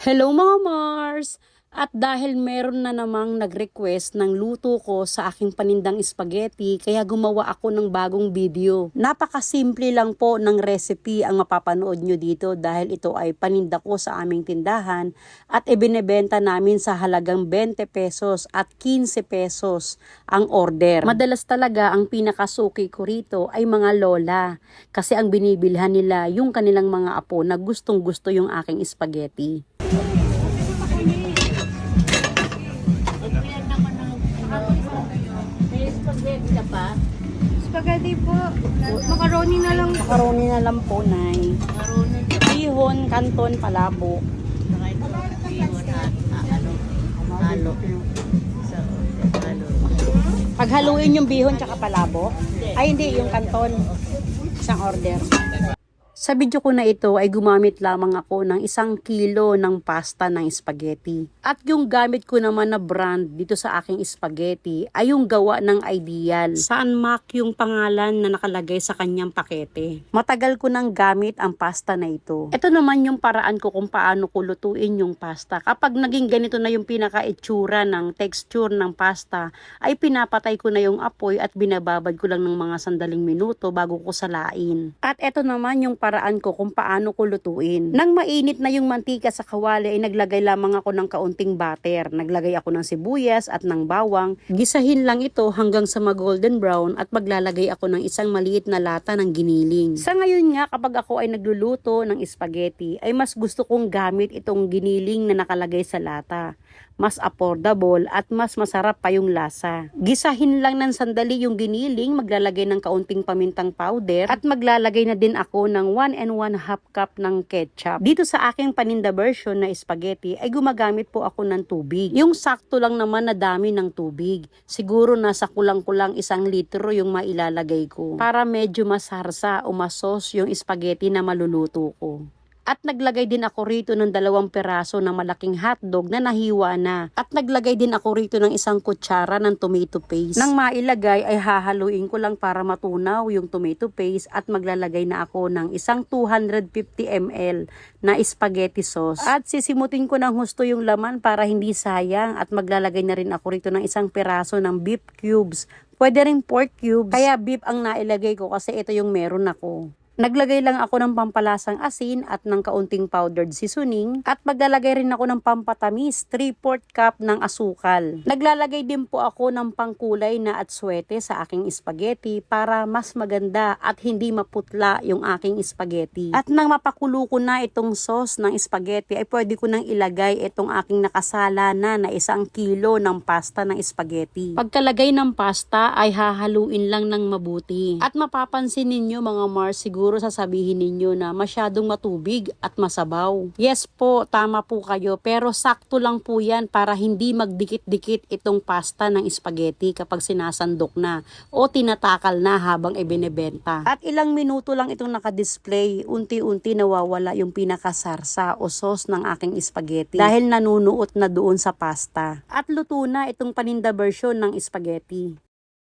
Hello mga Mars! At dahil meron na namang nag-request ng luto ko sa aking panindang spaghetti, kaya gumawa ako ng bagong video. Napakasimple lang po ng recipe ang mapapanood nyo dito dahil ito ay paninda ko sa aming tindahan at ibinebenta namin sa halagang 20 pesos at 15 pesos ang order. Madalas talaga ang pinakasuki ko rito ay mga lola kasi ang binibilhan nila yung kanilang mga apo na gustong gusto yung aking spaghetti. Spaghetti po. Macaroni na lang. Makaroni na lang po, Nay. Bihon, kanton, palabo. Halo. Paghaluin yung bihon tsaka palabo. Ay, hindi, yung kanton. Isang order. Sa video ko na ito ay gumamit lamang ako ng isang kilo ng pasta ng spaghetti. At yung gamit ko naman na brand dito sa aking spaghetti ay yung gawa ng Ideal. Saan Mac yung pangalan na nakalagay sa kanyang pakete. Matagal ko nang gamit ang pasta na ito. Ito naman yung paraan ko kung paano ko lutuin yung pasta. Kapag naging ganito na yung pinaka-itsura ng texture ng pasta, ay pinapatay ko na yung apoy at binababad ko lang ng mga sandaling minuto bago ko salain. At ito naman yung paraan ko kung paano ko lutuin. Nang mainit na yung mantika sa kawali ay naglagay lamang ako ng kaunting butter. Naglagay ako ng sibuyas at ng bawang. Gisahin lang ito hanggang sa mag-golden brown at maglalagay ako ng isang maliit na lata ng giniling. Sa ngayon nga kapag ako ay nagluluto ng spaghetti ay mas gusto kong gamit itong giniling na nakalagay sa lata mas affordable at mas masarap pa yung lasa. Gisahin lang ng sandali yung giniling, maglalagay ng kaunting pamintang powder at maglalagay na din ako ng 1 and 1 half cup ng ketchup. Dito sa aking paninda version na spaghetti ay gumagamit po ako ng tubig. Yung sakto lang naman na dami ng tubig. Siguro nasa kulang-kulang isang litro yung mailalagay ko para medyo masarsa o masos yung spaghetti na maluluto ko. At naglagay din ako rito ng dalawang peraso ng malaking hotdog na nahiwa na. At naglagay din ako rito ng isang kutsara ng tomato paste. Nang mailagay ay hahaluin ko lang para matunaw yung tomato paste at maglalagay na ako ng isang 250 ml na spaghetti sauce. At sisimutin ko ng husto yung laman para hindi sayang at maglalagay na rin ako rito ng isang peraso ng beef cubes Pwede rin pork cubes. Kaya beef ang nailagay ko kasi ito yung meron ako. Naglagay lang ako ng pampalasang asin at ng kaunting powdered seasoning at maglalagay rin ako ng pampatamis 3-4 cup ng asukal. Naglalagay din po ako ng pangkulay na atswete sa aking spaghetti para mas maganda at hindi maputla yung aking spaghetti. At nang mapakulo ko na itong sauce ng spaghetti ay pwede ko nang ilagay itong aking nakasala na na isang kilo ng pasta ng spaghetti. Pagkalagay ng pasta ay hahaluin lang ng mabuti. At mapapansin ninyo mga Mars siguro sasabihin ninyo na masyadong matubig at masabaw. Yes po, tama po kayo pero sakto lang po yan para hindi magdikit-dikit itong pasta ng spaghetti kapag sinasandok na o tinatakal na habang ibinebenta. At ilang minuto lang itong nakadisplay, unti-unti nawawala yung pinakasarsa o sauce ng aking spaghetti dahil nanunuot na doon sa pasta. At luto na itong paninda version ng spaghetti.